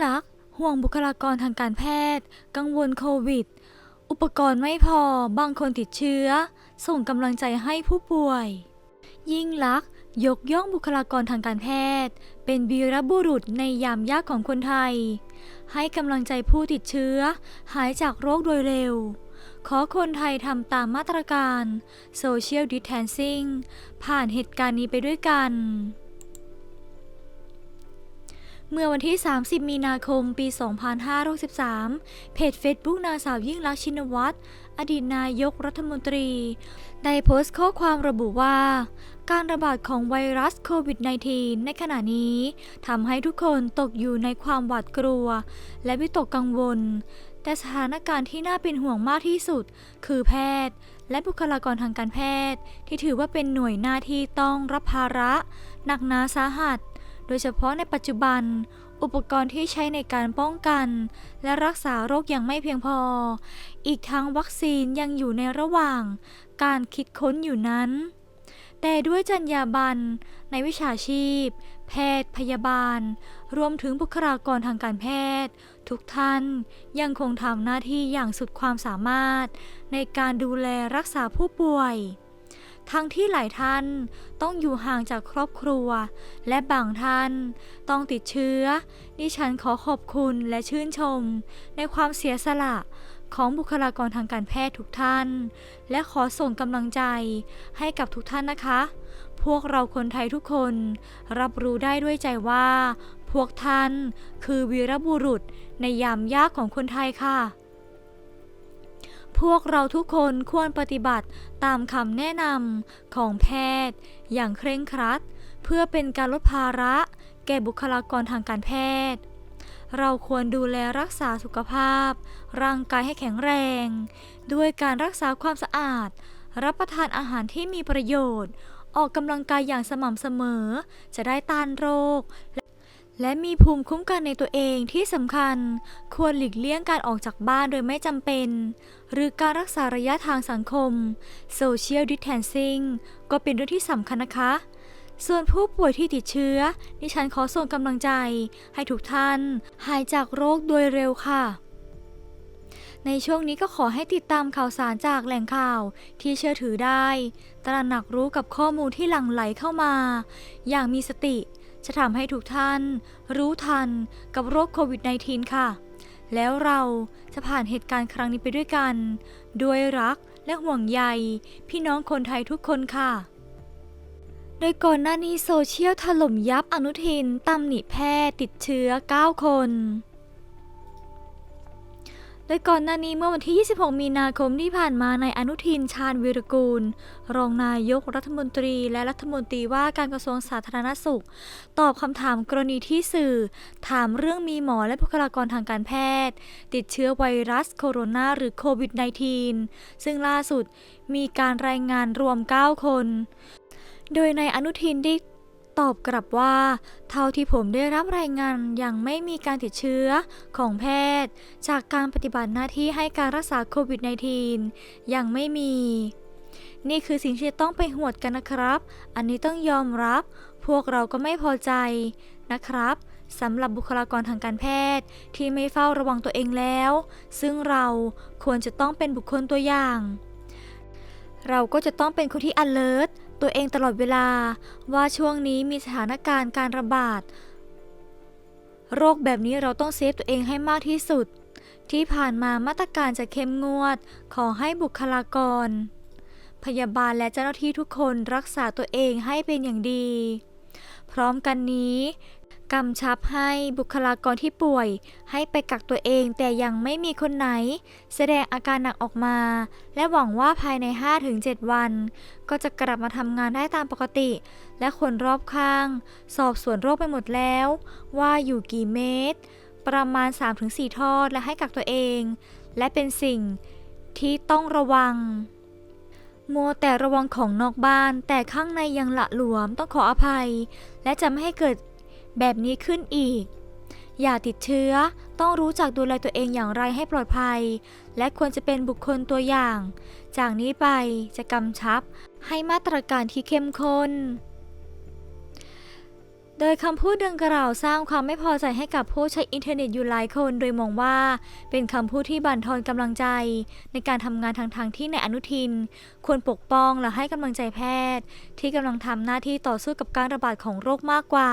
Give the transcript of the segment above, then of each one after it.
สุดยิ่งลัก ห่วงบุคลากรทางการแพทย์ กังวลโควิด อุปกรณ์ไม่พอ บางคนติดเชื้อ ส่งกำลังใจให้ผู้ป่วย ยิ่งลักษณ์ยกย่องบุคลากรทางการแพทย์ เป็นวีรบุรุษในยามยากของคนไทย ให้กำลังใจผู้ติดเชื้อ หายจากโรคโดยเร็ว ขอคนไทยทำตามมาตรการ Social Distancing ผ่านเหตุการณ์นี้ไปด้วยกัน เมื่อวันที่ 30 มีนาคม ปี 2563 เพจ Facebook นางสาวยิ่งลักษณ์ชินวัตร อดีตนายกรัฐมนตรี ได้โพสต์ข้อความระบุว่า การระบาดของไวรัสโควิด -19 ในขณะนี้ทำให้ทุกคนตกอยู่ในความหวาดกลัว และวิตกกังวล แต่สถานการณ์ที่น่าเป็นห่วงมากที่สุด คือแพทย์ และบุคลากรทางการแพทย์ ที่ถือว่าเป็นหน่วยหน้าที่ต้องรับภาระหนักหนาสาหัส โดยเฉพาะในปัจจุบัน อุปกรณ์ที่ใช้ในการป้องกัน และรักษาโรคยังไม่เพียงพอ อีกทั้งวัคซีนยังอยู่ในระหว่าง การคิดค้นอยู่นั้น แต่ด้วยจรรยาบรรณในวิชาชีพ แพทย์ พยาบาล รวมถึงบุคลากรทางการแพทย์ ทุกท่านยังคงทำหน้าที่อย่างสุดความสามารถ ในการดูแลรักษาผู้ป่วย ทั้งที่หลายท่านต้องอยู่ห่างจากครอบครัว และบางท่านต้องติดเชื้อ ดิฉันขอขอบคุณและชื่นชม ในความเสียสละของบุคลากรทางการแพทย์ทุกท่าน และขอส่งกำลังใจให้กับทุกท่านนะคะ พวกเราคนไทยทุกคน รับรู้ได้ด้วยใจว่า พวกท่านคือวีรบุรุษในยามยากของคนไทยค่ะ พวกเราทุกคนควรปฏิบัติตามคำแนะนำของแพทย์ อย่างเคร่งครัด เพื่อเป็นการลดภาระ แก่บุคลากรทางการแพทย์ เราควรดูแลรักษาสุขภาพ ร่างกายให้แข็งแรง ด้วยการรักษาความสะอาด รับประทานอาหารที่มีประโยชน์ ออกกำลังกายอย่างสม่ำเสมอ จะได้ต้านโรค และมีภูมิคุ้มกันในตัวเองที่สำคัญ ควรหลีกเลี่ยงการออกจากบ้านโดยไม่จำเป็น หรือการรักษาระยะทางสังคม Social Distancing ก็เป็นเรื่องที่สำคัญนะคะ ส่วนผู้ป่วยที่ติดเชื้อ ดิฉันขอส่งกำลังใจ ให้ทุกท่าน หายจากโรคโดยเร็วค่ะในช่วงนี้ก็ขอให้ติดตามข่าวสารจากแหล่งข่าวที่เชื่อถือได้ ตระหนักรู้กับข้อมูลที่หลั่งไหลเข้ามา อย่างมีสติ จะทำให้ทุกท่านรู้ทันกับโรคโควิด -19 ค่ะ แล้วเราจะผ่านเหตุการณ์ครั้งนี้ไปด้วยกัน ด้วยรักและห่วงใยพี่น้องคนไทยทุกคนค่ะ โดยก่อนหน้านี้โซเชียลถล่มยับอนุทินตำหนิแพทย์ติดเชื้อ 9 คน โดยก่อนหน้านี้เมื่อวันที่ 26 มีนาคมที่ผ่านมานายอนุทินชาญวิรกูล รองนายกรัฐมนตรี และรัฐมนตรีว่าการกระทรวงสาธารณสุข ตอบคำถามกรณีที่สื่อ ถามเรื่องมีหมอและบุคลากรทางการแพทย์ ติดเชื้อไวรัสโคโรนาหรือโควิด -19 ซึ่งล่าสุดมีการรายงานรวม 9 คน โดยนายอนุทินได้ ตอบกลับว่า เท่าที่ผมได้รับรายงานยังไม่มีการติดเชื้อของแพทย์ จากการปฏิบัติหน้าที่ให้การรักษาโควิด -19 ยังไม่มี นี่คือสิ่งที่ต้องไปหวดกันนะครับ อันนี้ต้องยอมรับ พวกเราก็ไม่พอใจนะครับสำหรับบุคลากรทางการแพทย์ที่ไม่เฝ้าระวังตัวเองแล้ว ซึ่งเราควรจะต้องเป็นบุคคลตัวอย่าง เราก็จะต้องเป็นคนที่ alert ตัวเองตลอดเวลาว่าช่วงนี้มีสถานการณ์การระบาด โรคแบบนี้เราต้องเซฟตัวเองให้มากที่สุด ที่ผ่านมามาตรการจะเข้มงวด ขอให้บุคลากร พยาบาลและเจ้าหน้าที่ทุกคนรักษาตัวเองให้เป็นอย่างดี พร้อมกันนี้ กำชับให้บุคลากรที่ป่วย ให้ไปกักตัวเองแต่ยังไม่มีคนไหน แสดงอาการหนักออกมา และหวังว่าภายใน 5-7 วัน ก็จะกลับมาทำงานได้ตามปกติ และคนรอบข้าง สอบสวนโรคไปหมดแล้ว ว่าอยู่กี่เมตร ประมาณ 3-4 ทอดและให้กักตัวเอง และเป็นสิ่งที่ต้องระวังมัวแต่ระวังของนอกบ้านแต่ข้างในยังละหลวมต้องขออภัย และจะไม่ให้เกิด แบบนี้ขึ้นอีก อย่าติดเชื้อต้องรู้จักดูแลตัวเองอย่างไรให้ปลอดภัย และควรจะเป็นบุคคลตัวอย่าง จากนี้ไปจะกำชับให้มาตรการที่เข้มข้นโดยคำพูดดังกล่าวสร้างความไม่พอใจให้กับผู้ใช้อินเทอร์เน็ตอยู่หลายคน โดยมองว่าเป็นคำพูดที่บั่นทอนกำลังใจ ในการทำงานทางทางที่ในอนุทิน ควรปกป้องและให้กำลังใจแพทย์ ที่กำลังทำหน้าที่ต่อสู้กับการระบาดของโรคมากกว่า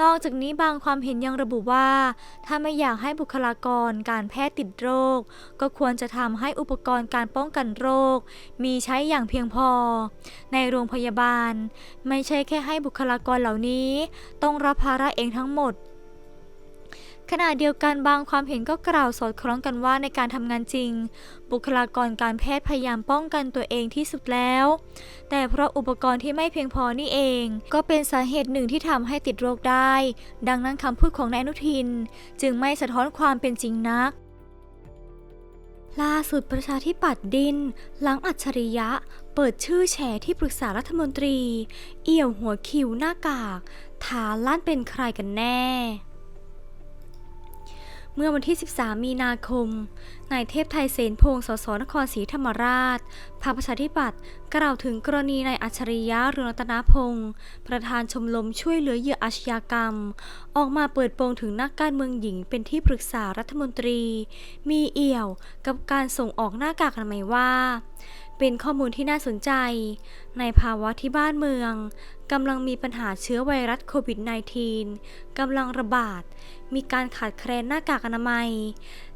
นอกจากนี้บางความเห็นยังระบุว่า ถ้าไม่อยากให้บุคลากรการแพทย์ติดโรค ก็ควรจะทำให้อุปกรณ์การป้องกันโรค มีใช้อย่างเพียงพอ ในโรงพยาบาล ไม่ใช่แค่ให้บุคลากรเหล่านี้ ต้องรับภาระเองทั้งหมด ขณะเดียวกันบางความเห็นก็กล่าวสอดคล้องกันว่าในการทำงานจริง บุคลากรการแพทย์พยายามป้องกันตัวเองที่สุดแล้ว แต่เพราะอุปกรณ์ที่ไม่เพียงพอนี่เอง ก็เป็นสาเหตุหนึ่งที่ทำให้ติดโรคได้ ดังนั้นคำพูดของนายอนุทิน จึงไม่สะท้อนความเป็นจริงนักล่าสุดประชาธิปัตย์ดิน หลังอัจฉริยะ เปิดชื่อแฉที่ปรึกษารัฐมนตรี เอี่ยวหัวคิวหน้ากากฐานลั่นเป็นใครกันแน่ เมื่อวันที่ 13 มีนาคม นายเทพไทยเสนพงศ์ สส นครศรีธรรมราชพรรคประชาธิปัตย์กล่าวถึงกรณีนายอัจฉริยะเรืองรัตนพงศ์ประธานชมรมช่วยเหลือเหยื่ออาชญากรรม ออกมาเปิดโปงถึงนักการเมืองหญิงเป็นที่ปรึกษารัฐมนตรี มีเอี่ยวกับการส่งออกหน้ากากอนามัยว่า เป็นข้อมูลที่น่าสนใจ ในภาวะที่บ้านเมืองกำลังมีปัญหาเชื้อไวรัสโควิด -19 กำลังระบาด มีการขาดแคลนหน้ากากอนามัย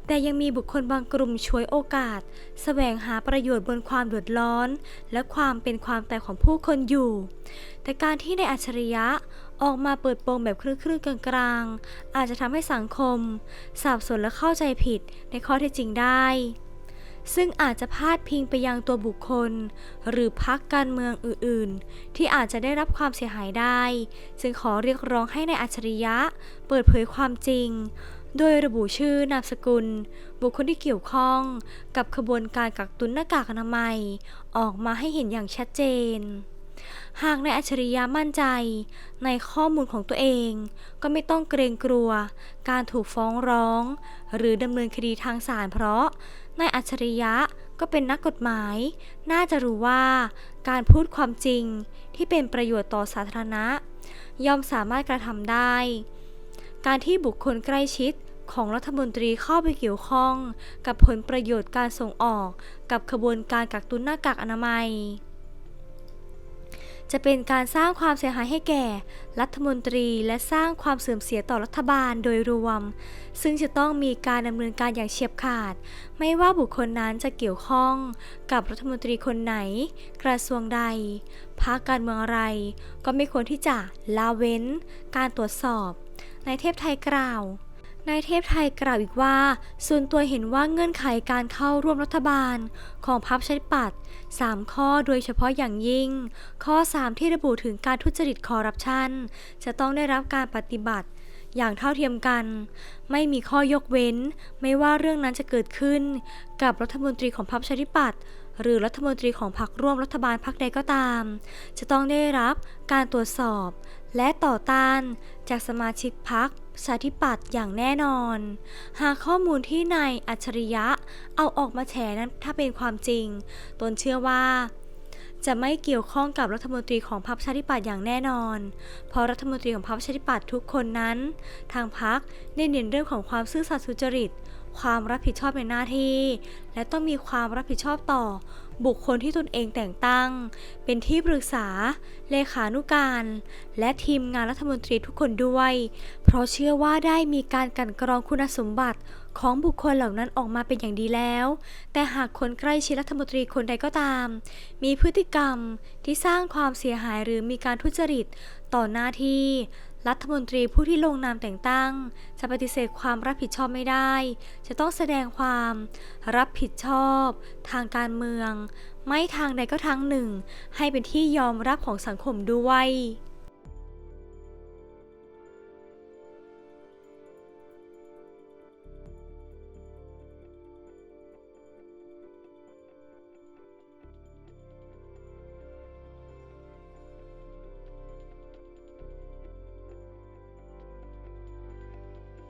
แต่ยังมีบุคคลบางกลุ่มช่วยโอกาสแสวงหาประโยชน์บนความเดือดร้อน และความเป็นความตายของผู้คนอยู่ แต่การที่ในอัจฉริยะออกมาเปิดโปงแบบครึ่งๆกลางๆ อาจจะทำให้สังคมสับสนและเข้าใจผิดในข้อเท็จจริงได้ ซึ่งอาจจะพาดพิงไปยังตัวบุคคล หรือพักการเมืองอื่นๆ ที่อาจจะได้รับความเสียหายได้ จึงขอเรียกร้องให้ในายอัจฉริยะ เปิดเผยความจริง โดยระบุชื่อนามสกุล บุคคลที่เกี่ยวข้อง กับขบวนการกักตุนหน้ากากอนามัย ออกมาให้เห็นอย่างชัดเจน หากนายอัจฉริยะมั่นใจ ในข้อมูลของตัวเอง ก็ไม่ต้องเกรงกลัว การถูกฟ้องร้อง หรือดำเนินคดีทางศาลเพราะ นายอัจฉริยะก็เป็นนักกฎหมาย น่าจะรู้ว่าการพูดความจริงที่เป็นประโยชน์ต่อสาธารณะ ย่อมสามารถกระทำได้ การที่บุคคลใกล้ชิดของรัฐมนตรีเข้าไปเกี่ยวข้อง กับผลประโยชน์การส่งออก กับขบวนการกักตุนหน้ากากอนามัย จะเป็นการสร้างความเสียหายให้แก่ รัฐมนตรีและสร้างความเสื่อมเสียต่อรัฐบาลโดยรวม ซึ่งจะต้องมีการดำเนินการอย่างเฉียบขาด ไม่ว่าบุคคลนั้นจะเกี่ยวข้องกับรัฐมนตรีคนไหน กระทรวงใดพรรคการเมืองอะไร ก็ไม่ควรที่จะละเว้น การตรวจสอบ ในเทพไทยกล่าว นายเทพไทยกล่าวอีกว่า ส่วนตัวเห็นว่าเงื่อนไขการเข้าร่วมรัฐบาลของพรรคประชาธิปัตย์3ข้อโดยเฉพาะอย่างยิ่ง ข้อ 3 ที่ระบุถึงการทุจริตคอร์รัปชัน จะต้องได้รับการปฏิบัติอย่างเท่าเทียมกัน ไม่มีข้อยกเว้น ไม่ว่าเรื่องนั้นจะเกิดขึ้น กับรัฐมนตรีของพรรคประชาธิปัตย์หรือรัฐมนตรีของพรรคร่วมรัฐบาลพรรคใดก็ตาม จะต้องได้รับการตรวจสอบ และต่อต้านจากสมาชิกพรรคประชาธิปัตย์อย่างแน่นอน หากข้อมูลที่นายอัจฉริยะเอาออกมาแฉนั้นถ้าเป็นความจริง ตนเชื่อว่า จะไม่เกี่ยวข้องกับรัฐมนตรีของพรรคประชาธิปัตย์อย่างแน่นอน เพราะรัฐมนตรีของพรรคประชาธิปัตย์ทุกคนนั้น ทางพรรคได้เน้นเรื่องของความซื่อสัตย์สุจริต ความรับผิดชอบในหน้าที่ และต้องมีความรับผิดชอบต่อ บุคคลที่ตนเองแต่งตั้ง เป็นที่ปรึกษา เลขานุการ และทีมงานรัฐมนตรีทุกคนด้วย เพราะเชื่อว่าได้มีการกันกรองคุณสมบัติของบุคคลเหล่านั้นออกมาเป็นอย่างดีแล้ว แต่หากคนใกล้ชิดรัฐมนตรีคนใดก็ตาม มีพฤติกรรมที่สร้างความเสียหายหรือมีการทุจริตต่อหน้าที่ รัฐมนตรีผู้ที่ลงนามแต่งตั้ง จะปฏิเสธความรับผิดชอบไม่ได้ จะต้องแสดงความรับผิดชอบ ทางการเมือง ไม่ทางใดก็ทางหนึ่ง ให้เป็นที่ยอมรับของสังคมด้วย